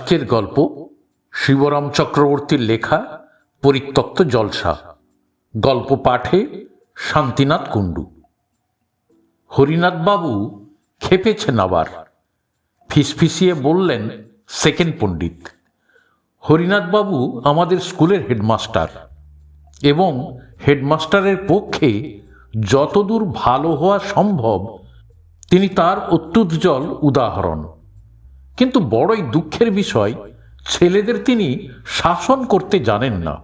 আজকের গল্প শিবরাম চক্রবর্তীর লেখা পরিত্যক্ত জলসা। গল্প পাঠে শান্তিনাথ কুণ্ডু। হরিনাথবাবু খেপেছেন আবার ফিসফিসিয়ে বললেন, সেকেন্ড পণ্ডিত হরিনাথবাবু আমাদের স্কুলের হেডমাস্টার এবং হেডমাস্টারের পক্ষে যতদূর ভালো হওয়া সম্ভব তিনি তার অত্যুজ্জ্বল উদাহরণ। কিন্তু বড়ই দুঃখের বিষয়, ছেলেদের তিনি শাসন করতে জানেন না।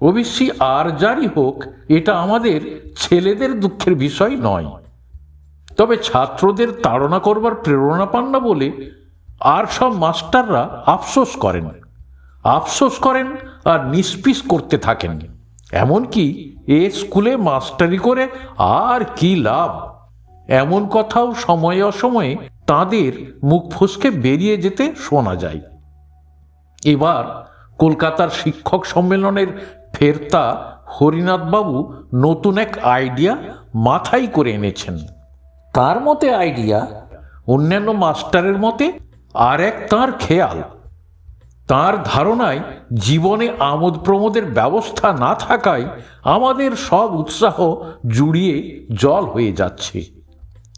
অবশ্যই আর যারই হোক, এটা আমাদের ছেলেদের দুঃখের বিষয় নয়। তবে ছাত্রদের তাড়না করবার প্রেরণা পান না বলে আর সব মাস্টাররা আফসোস করেন। আফসোস করেন আর নিষ্পিস করতে থাকেন। এমনকি এ স্কুলে মাস্টারি করে আর কি লাভ? এমন কথাও সময়ে অসময়ে তাদের মুখ ফসকে বেরিয়ে যেতে শোনা যায়। এবার কলকাতার শিক্ষক সম্মেলনের ফেরতা হরিনাথবাবু নতুন এক আইডিয়া মাথায় করে এনেছেন। তার মতে আইডিয়া অন্যান্য মাস্টারের মতে আর এক তাঁর খেয়াল। তার ধারণায় জীবনে আমোদ প্রমোদের ব্যবস্থা না থাকায় আমাদের সব উৎসাহ জুড়িয়ে জল হয়ে যাচ্ছে।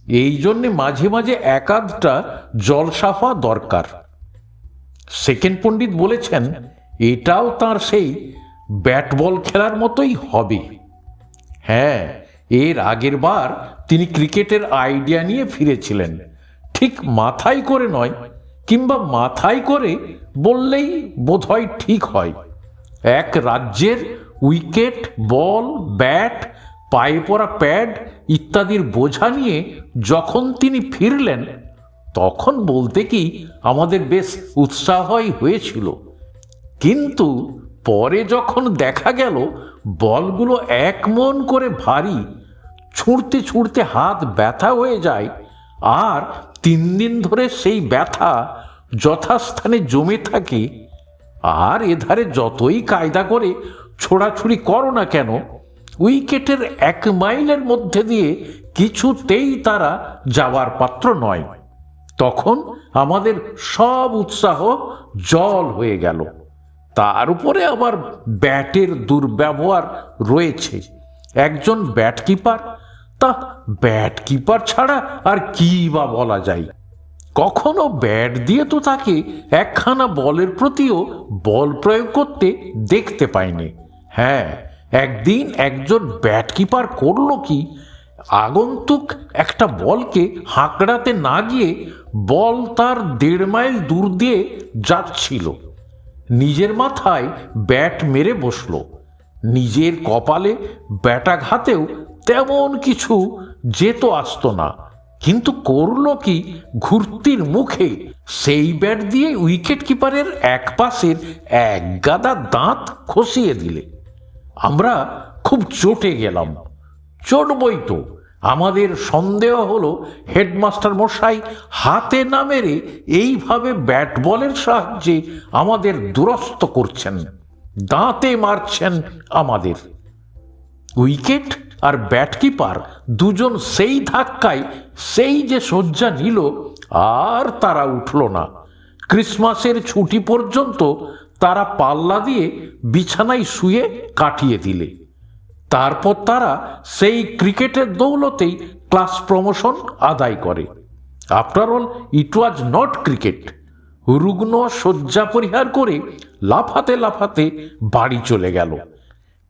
এই জন্যে মাঝে মাঝে একাধটা জলসাফা দরকার। সেকেন্ড পণ্ডিত বলেছেন, এটাও তার সেই ব্যাট বল খেলার মতোই হবে। হ্যাঁ এর আগের বার তিনি ক্রিকেটের আইডিয়া নিয়ে ফিরেছিলেন। ঠিক মাথায় করে নয়, কিংবা মাথায় করে বললেই বোধহয় ঠিক হয়। এক রাজ্যের উইকেট, বল, ব্যাট, পায়ে পড়া প্যাড ইত্যাদির বোঝা নিয়ে যখন তিনি ফিরলেন, তখন বলতে কি আমাদের বেশ উৎসাহই হয়েছিল। কিন্তু পরে যখন দেখা গেল, বলগুলো এক মন করে ভারী, ছুঁড়তে ছুঁড়তে হাত ব্যথা হয়ে যায়, আর তিন দিন ধরে সেই ব্যথা যথাস্থানে জমে থাকে, আর এধারে যতই কায়দা করে ছোড়াছুড়ি করো না কেন উইকেটের এক মাইলের মধ্যে দিয়ে কিছুতেই তারা যাওয়ার পাত্র নয়। তখন আমাদের সব উৎসাহ জল হয়ে গেল। তার উপরে আবার ব্যাটের দুর্ব্যবহার রয়েছে। একজন ব্যাট কিপার তা ব্যাট কিপার ছাড়া আর কি বা বলা যায়? কখনো ব্যাট দিয়ে তো তাকে একখানা বলের প্রতিও বল প্রয়োগ করতে দেখতে পাইনি হ্যাঁ একদিন একজন ব্যাট কিপার করল কি? আগন্তুক একটা বলকে হাঁকড়াতে না গিয়ে বল তার দেড় মাইল দূর দিয়ে যাচ্ছিল। নিজের মাথায় ব্যাট মেরে বসল। নিজের কপালে ব্যাটাঘাতেও তেমন কিছু যেত আসতো না। কিন্তু করল কি ঘুরতির মুখে? সেই ব্যাট দিয়ে উইকেট কিপারের এক পাশের এক গাদা দাঁত খসিয়ে দিলে। আমরা খুব চটে গেলাম। চটবই তো। আমাদের সন্দেহ হলো হেডমাস্টার মশাই হাতে না মেরে এইভাবে ব্যাট বলের সাহায্যে আমাদের দুরস্ত করছেন, দাঁতে মারছেন আমাদের। উইকেট আর ব্যাটকিপার দুজন সেই ধাক্কায়, সেই যে শয্যা নিল, আর তারা উঠল না। ক্রিসমাসের ছুটি পর্যন্ত তারা পাল্লা দিয়ে বিছানায় শুয়ে কাটিয়ে দিলে। তারপর তারা সেই ক্রিকেটের দৌলতেই ক্লাস প্রমোশন আদায় করে। After all it was not cricket রুগ্ন শয্যা পরিহার করে লাফাতে লাফাতে বাড়ি চলে গেল।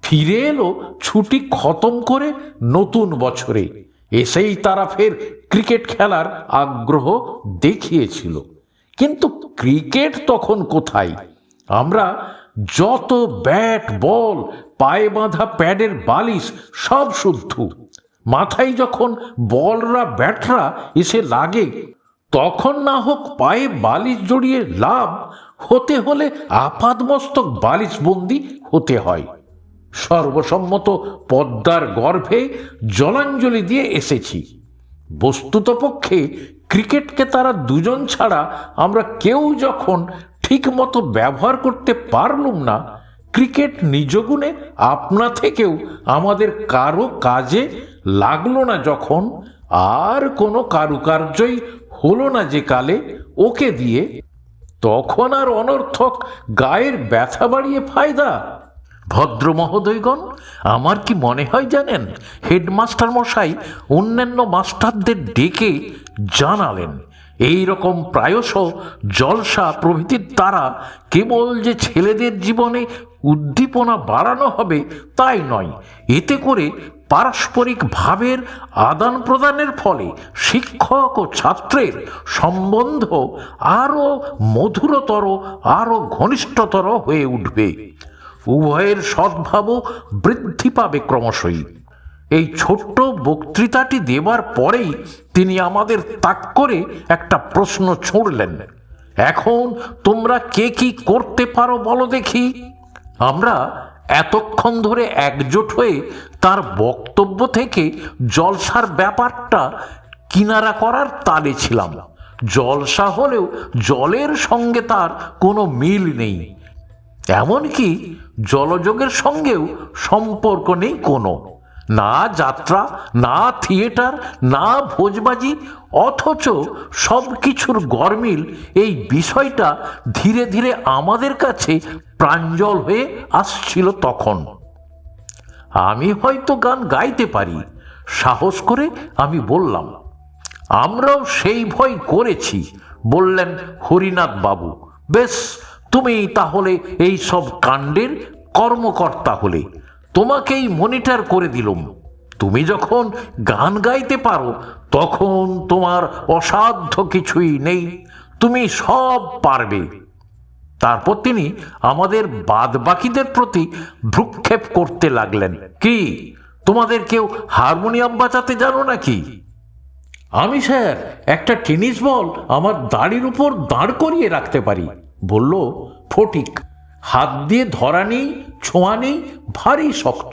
ফিরে এলো ছুটি খতম করে নতুন বছরে। এসেই তারা ফের ক্রিকেট খেলার আগ্রহ দেখিয়েছিল। কিন্তু ক্রিকেট তখন কোথায়? আমরা যত ব্যাট বল পায়ে বাঁধা প্যাডের বালিশ সব শুদ্ধ। মাথায় যখন বলরা, ব্যাটরা এসে লাগে, তখন না হোক পায়ে বালিশ জড়িয়ে লাভ, হতে হলে আপাদমস্তক বালিশ বন্দি হতে হয়। সর্বসম্মত পদ্মার গর্ভে জলাঞ্জলি দিয়ে এসেছি। বস্তুতপক্ষে ক্রিকেটকে তারা দুজন ছাড়া আমরা কেউ যখন ঠিক মতো ব্যবহার করতে পারলুম না। ক্রিকেট নিজগুণে আপনা থেকেও আমাদের কারও কাজে লাগল না যখন আর কোনো কারুকার্যই হলো না যে কালে ওকে দিয়ে। তখন আর অনর্থক গায়ের ব্যথা বাড়িয়ে ফায়দা। ভদ্র মহোদয়গণ আমার কি মনে হয় জানেন? হেডমাস্টার মশাই অন্যান্য মাস্টারদের ডেকে জানালেন। এই রকম প্রায়শ জলসা প্রভৃতির দ্বারা কেবল যে ছেলেদের জীবনে উদ্দীপনা বাড়ানো হবে তাই নয়, এতে করে পারস্পরিক ভাবের আদান প্রদানের ফলে শিক্ষক ও ছাত্রের সম্বন্ধ আরও মধুরতর আরও ঘনিষ্ঠতর হয়ে উঠবে। উভয়ের সদ্ভাবও বৃদ্ধি পাবে ক্রমশই। এই ছোট্ট বক্তৃতাটি দেবার পরেই তিনি আমাদের তাক করে একটা প্রশ্ন ছুঁড়লেন। এখন তোমরা কে কি করতে পারো বলো দেখি। আমরা এতক্ষণ ধরে একজোট হয়ে তার বক্তব্য থেকে জলসার ব্যাপারটা কিনারা করার তালে ছিলাম। জলসা হলেও জলের সঙ্গে তার কোনো মিল নেই। এমনকি জলযোগের সঙ্গেও সম্পর্ক নেই কোনো। না যাত্রা, না থিয়েটার, না ভোজবাজি, অথচ সব কিছুর গরমিল এই বিষয়টা ধীরে ধীরে আমাদের কাছে প্রাঞ্জল হয়ে আসছিল তখন। আমি হয়তো গান গাইতে পারি, সাহস করে আমি বললাম, আমরাও সেই ভয় করেছি। বললেন হরিনাথ বাবু, বেশ তুমি তাহলে এই সব কাণ্ডের কর্মকর্তা হলে। তোমাকেই মনিটর করে দিলুম। তুমি যখন গান গাইতে পারো, তখন তোমার অসাধ্য কিছুই নেই। তুমি সব পারবে। তারপর তিনি আমাদের বাদ বাকিদের প্রতি ভ্রুক্ষেপ করতে লাগলেন। কি, তোমাদের কেউ হারমোনিয়াম বাজাতে জানো নাকি? আমি, স্যার, একটা টেনিস বল আমার দাড়ির উপর দাঁড় করিয়ে রাখতে পারি, বলল ফটিক। হাত দিয়ে ধরা নেই, ছোঁয়া নেই, ভারী শক্ত।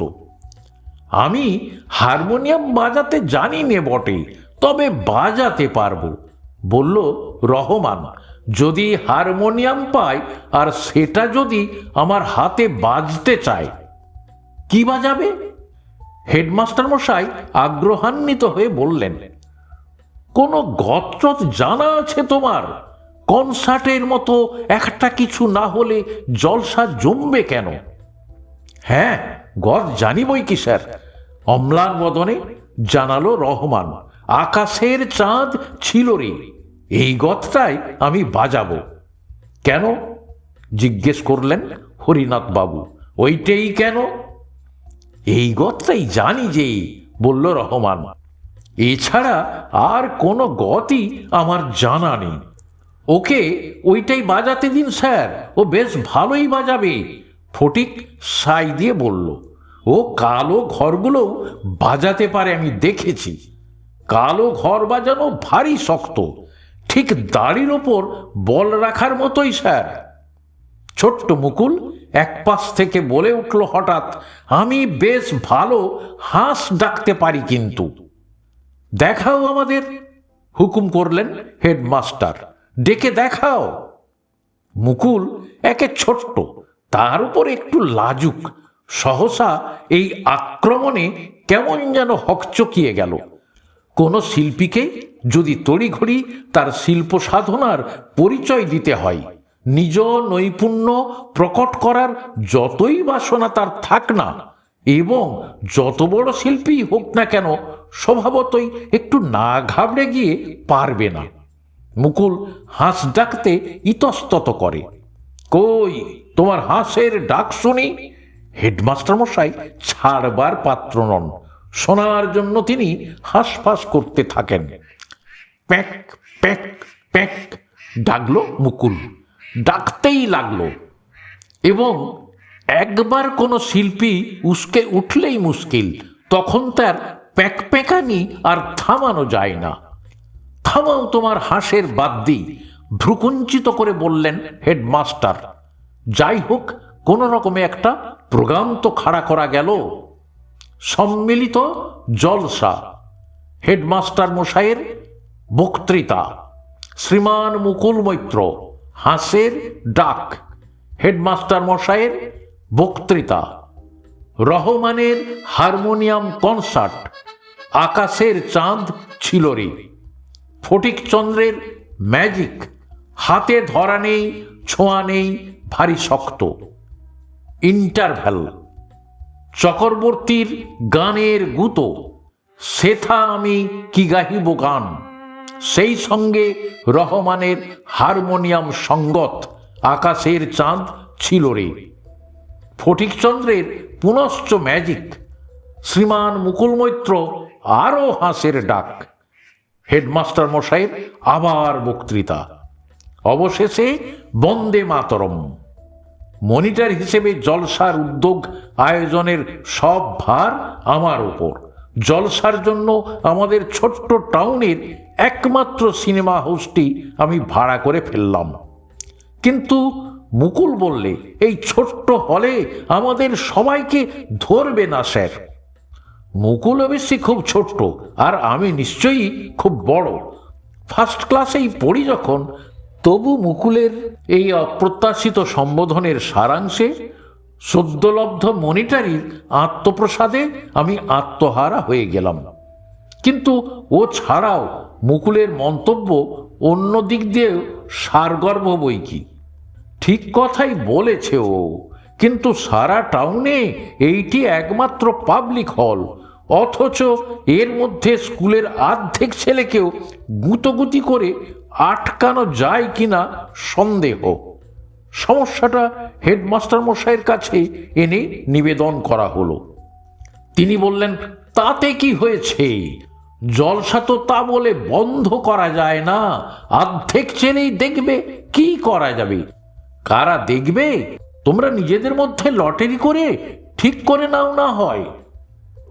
আমি হারমোনিয়াম বাজাতে জানি নে বটে, তবে বাজাতে পারব, বলল রহমান। যদি হারমোনিয়াম পাই, আর সেটা যদি আমার হাতে বাজতে চায়। কি বাজাবে? হেডমাস্টার মশাই আগ্রহান্বিত হয়ে বললেন, কোনো গত্রত জানা আছে তোমার? কনসার্টের মতো একটা কিছু না হলে জলসা জমবে কেন? হ্যাঁ গদ জানি বই কি, স্যার? অম্লান বদনে জানালো রহমান, আকাশের চাঁদ ছিল রে, এই গতটাই আমি বাজাবো। কেন? জিজ্ঞেস করলেন হরিনাথ বাবু, ওইটাই কেন? এই গতটাই জানি যে, বলল রহমান, এছাড়া আর কোনো গতই আমার জানা নেই। ওকে ওইটাই বাজাতে দিন, স্যার। ও বেশ ভালোই বাজাবে। ফটিক সাই দিয়ে বলল, ও কালো ঘরগুলোও বাজাতে পারে, আমি দেখেছি। কালো ঘর বাজানো ভারী শক্ত। ঠিক দাড়ির ওপর বল রাখার মতোই, স্যার। ছোট্ট মুকুল এক পাশ থেকে বলে উঠল, হঠাৎ আমি বেশ ভালো হাঁস ডাকতে পারি কিন্তু। দেখাও আমাদের। হুকুম করলেন হেডমাস্টার। ডেকে দেখাও। মুকুল একে ছোট্ট, তার উপর একটু লাজুক। সহসা এই আক্রমণে কেমন যেন হকচকিয়ে গেল। কোনো শিল্পীকে যদি তড়িঘড়ি তার শিল্প সাধনার পরিচয় দিতে হয়, নিজ নৈপুণ্য প্রকট করার যতই বাসনা তার থাক না, এবং যত বড় শিল্পী হোক না কেন, স্বভাবতই একটু না ঘাবড়ে গিয়ে পারবে না। মুকুল হাঁস ডাকতে ইতস্তত করে। কই, তোমার হাঁসের ডাক শুনি? হেডমাস্টার মশাই ছাড়বার পাত্র নন। শোনার জন্য তিনি হাঁসফাঁস করতে থাকেন। প্যাক প্যাক প্যাক, ডাকলো মুকুল। ডাকতেই লাগল। এবং একবার কোনো শিল্পী উস্কে উঠলেই মুশকিল। তখন তার প্যাক প্যাকানি আর থামানো যায় না। থামাও তোমার হাঁসের বাদ্যি ভ্রুকুঞ্চিত করে বললেন, হেডমাস্টার, যাই হোক, কোন রকমে একটা প্রোগ্রাম তো খাড়া করা গেল। সম্মিলিত জলসা। হেডমাস্টার মশাইয়ের বক্তৃতা। শ্রীমান মুকুল মৈত্র, হাঁসের ডাক। হেডমাস্টার মশাইয়ের বক্তৃতা। রহমানের হারমোনিয়াম কনসার্ট। আকাশের চাঁদ ছিল রে ফটিকচন্দ্রের ম্যাজিক হাতে ধরা নেই, ছোঁয়া নেই, ভারী শক্ত। ইন্টারভ্যাল চক্রবর্তীর গানের গুতো, সেথা আমি কি গাহিব গান? সেই সঙ্গে রহমানের হারমোনিয়াম সঙ্গত আকাশের চাঁদ ছিল রে। ফটিকচন্দ্রের পুনশ্চ ম্যাজিক শ্রীমান মুকুল মৈত্র আরও হাঁসের ডাক। হেডমাস্টার মশাইয়ের আবার বক্তৃতা। অবশেষে বন্দে মাতরম। মনিটর হিসেবে জলসার উদ্যোগ আয়োজনের সব ভার আমার ওপর। জলসার জন্য আমাদের ছোট্ট টাউনের একমাত্র সিনেমা হাউসটি আমি ভাড়া করে ফেললাম। কিন্তু মুকুল বললে, এই ছোট্ট হলে আমাদের সবাইকে ধরবে না, স্যার। মুকুল অবশ্যই খুব ছোট্ট, আর আমি নিশ্চয়ই খুব বড়। ফার্স্ট ক্লাসেই পড়ি যখন, তবু মুকুলের এই অপ্রত্যাশিত সম্বোধনের সারাংশে, সদ্যলব্ধ মনিটারির আত্মপ্রসাদে আমি আত্মহারা হয়ে গেলাম। কিন্তু ও ছাড়াও মুকুলের মন্তব্য অন্য দিক দিয়েও সারগর্ভ বই কি। ঠিক কথাই বলেছে ও। কিন্তু সারা টাউনে এইটি একমাত্র পাবলিক হল। অথচ এর মধ্যে স্কুলের আর্ধেক ছেলেকেও গুঁতোগুতি করে আটকানো যায় কিনা সন্দেহ। সমস্যাটা হেডমাস্টার মশাইয়ের কাছে এনে নিবেদন করা হলো। তিনি বললেন, তাতে কি হয়েছে? জলসা তো তা বলে বন্ধ করা যায় না। অর্ধেক ছেলেই দেখবে, কি করা যাবে? কারা দেখবে? তোমরা নিজেদের মধ্যে লটারি করে ঠিক করে নাও না হয়।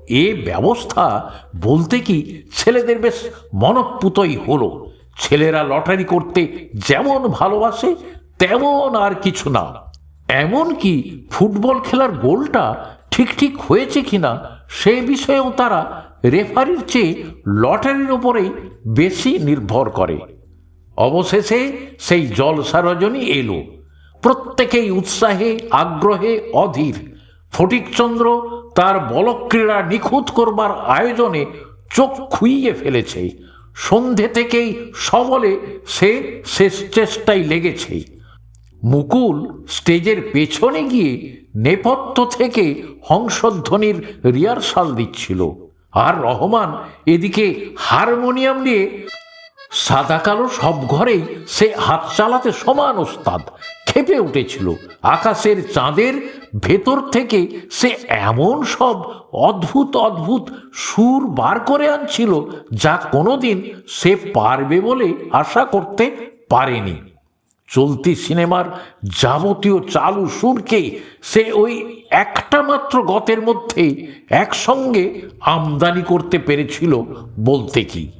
এ ব্যবস্থা বলতে কি ছেলেদের বেশ মনঃপুতই হলো। ছেলেরা লটারি করতে যেমন ভালোবাসে, তেমন আর কিছু না। এমন কি ফুটবল খেলার গোলটা ঠিক ঠিক হয়েছে কিনা সে বিষয়েও তারা রেফারির চেয়ে লটারির ওপরেই বেশি নির্ভর করে। অবশেষে সেই জলসা রজনী এলো। প্রত্যেকেই উৎসাহে, আগ্রহে, অধীর। ফটিকচন্দ্র তার বলক্রীড়া নিখুঁত করবার আয়োজনে চোখ খুইয়ে ফেলেছে। সন্ধে থেকেই সবলে সে শেষ চেষ্টায় লেগেছে। মুকুল স্টেজের পেছনে গিয়ে নেপথ্য থেকে হংসধ্বনির রিহার্সাল দিচ্ছিল। আর রহমান এদিকে হারমোনিয়াম নিয়ে সাদা কালো সব ঘরেই সে হাত চালাতে সমান ওস্তাদ। খেপে উঠেছিল। আকাশের চাঁদের ভেতর থেকে সে এমন সব অদ্ভুত অদ্ভুত সুর বার করে আনছিল যা কোনোদিন সে পারবে বলে আশা করতে পারেনি। চলতি সিনেমার যাবতীয় চালু সুরকে সে ওই একটা মাত্র গতের মধ্যে একসঙ্গে আমদানি করতে পেরেছিল বলতে কি।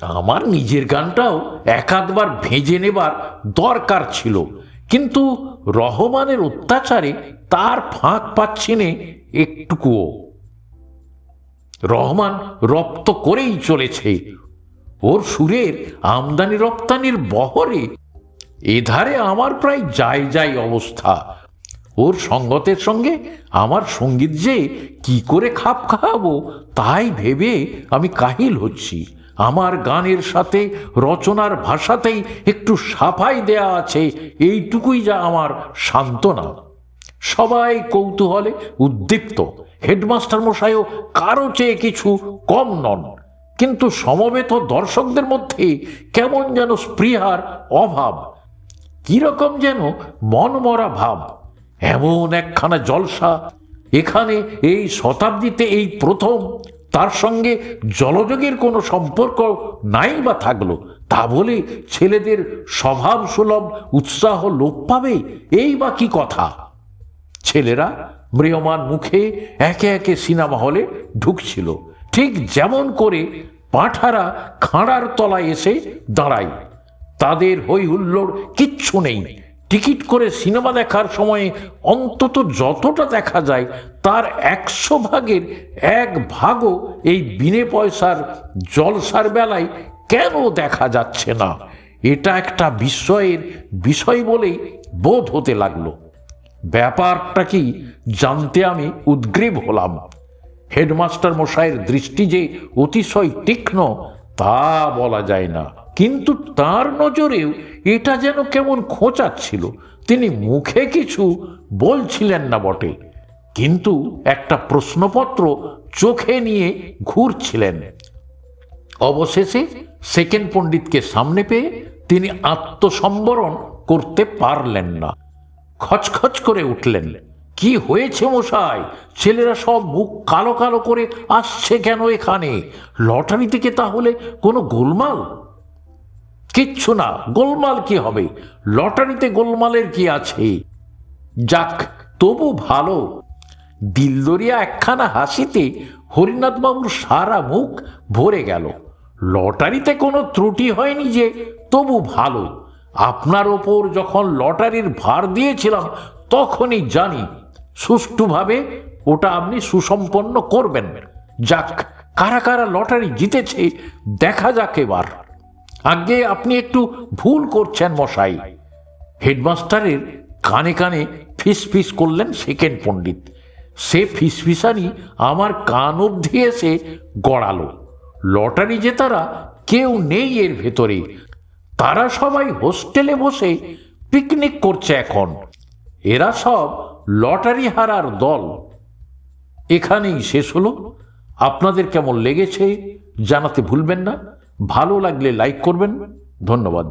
আমার নিজের গানটাও একাধবার ভেজে নেবার দরকার ছিল। কিন্তু রহমানের অত্যাচারে তার ফাঁক পাচ্ছি নে একটুকুও। রহমান রপ্ত করেই চলেছে। ওর সুরের আমদানি রপ্তানির বহরে এধারে আমার প্রায় যাই যাই অবস্থা। ওর সঙ্গতের সঙ্গে আমার সংগীত যে কি করে খাপ খাওয়াবো তাই ভেবে আমি কাহিল হচ্ছি। আমার গানের সাথে, রচনার ভাষাতেই একটু সাফাই দেয়া আছে, এইটুকুই যা আমার সান্ত্বনা। সবাই কৌতূহলে উদ্দীপ্ত। হেডমাস্টার মশাইও কারও চেয়ে কিছু কম নন। কিন্তু সমবেত দর্শকদের মধ্যে কেমন যেন স্পৃহার অভাব। কীরকম যেন মনমরা ভাব। এমন একখানা জলসা। এখানে এই শতাব্দীতে এই প্রথম তার সঙ্গে জলযোগের কোনো সম্পর্ক নাই বা থাকল, তা বলে ছেলেদের স্বভাব সুলভ, উৎসাহ লোপ পাবে, এই বা কি কথা? ছেলেরা ম্রিয়মান মুখে একে একে সিনেমা হলে ঢুকছিল। ঠিক যেমন করে পাঠারা খাঁড়ার তলায় এসে দাঁড়ায়। তাদের হৈ হুল্লোড় কিচ্ছু নেই। টিকিট করে সিনেমা দেখার সময়ে অন্তত যতটা দেখা যায়, তার একশো ভাগের এক ভাগও এই বিনে পয়সার জলসার বেলায় কেন দেখা যাচ্ছে না? এটা একটা বিস্ময়ের বিষয় বলেই বোধ হতে লাগল। ব্যাপারটা কি জানতে আমি উদ্গ্রীব হলাম। হেডমাস্টার মশাইয়ের দৃষ্টি যে অতিশয় তীক্ষ্ণ, তা বলা যায় না। কিন্তু তার নজরেও এটা যেন কেমন খোঁচাচ্ছিল। তিনি মুখে কিছু বলছিলেন না বটে, কিন্তু একটা প্রশ্নপত্র চোখে নিয়ে ঘুরছিলেন। অবশেষে সেকেন্ড পণ্ডিতকে সামনে পেয়ে তিনি আত্মসম্বরণ করতে পারলেন না। খচখচ করে উঠলেন, কি হয়েছে মশাই? ছেলেরা সব মুখ কালো কালো করে আসছে কেন এখানে? লটারি থেকে তাহলে কোনো গোলমাল? কিচ্ছু না। গোলমাল কি হবে? লটারিতে গোলমালের কি আছে? যাক, তবু ভালো। দিলদরিয়া একখানা হাসিতে হরিনাথবাবুর সারা মুখ ভরে গেল। লটারিতে কোনো ত্রুটি হয়নি যে, তবু ভালো। আপনার ওপর যখন লটারির ভার দিয়েছিলাম, তখনই জানি। সুষ্ঠুভাবে ওটা আপনি সুসম্পন্ন করবেন। যাক, কারা কারা লটারি জিতেছে, দেখা যাক এবার। আগে আপনি একটু ভুল করছেন মশাই। হেডমাস্টারের কানে কানে ফিস ফিস করলেন সেকেন্ড পণ্ডিত। সে ফিসফিসানি আমার কান অবধি এসে গড়ালো। লটারি জেতারা কেউ নেই এর ভেতরে। তারা সবাই হোস্টেলে বসে পিকনিক করছে এখন। এরা সব লটারি হারার দল। এখানেই শেষ হলো। আপনাদের কেমন লেগেছে জানাতে ভুলবেন না। ভালো লাগলে লাইক করবেন। ধন্যবাদ।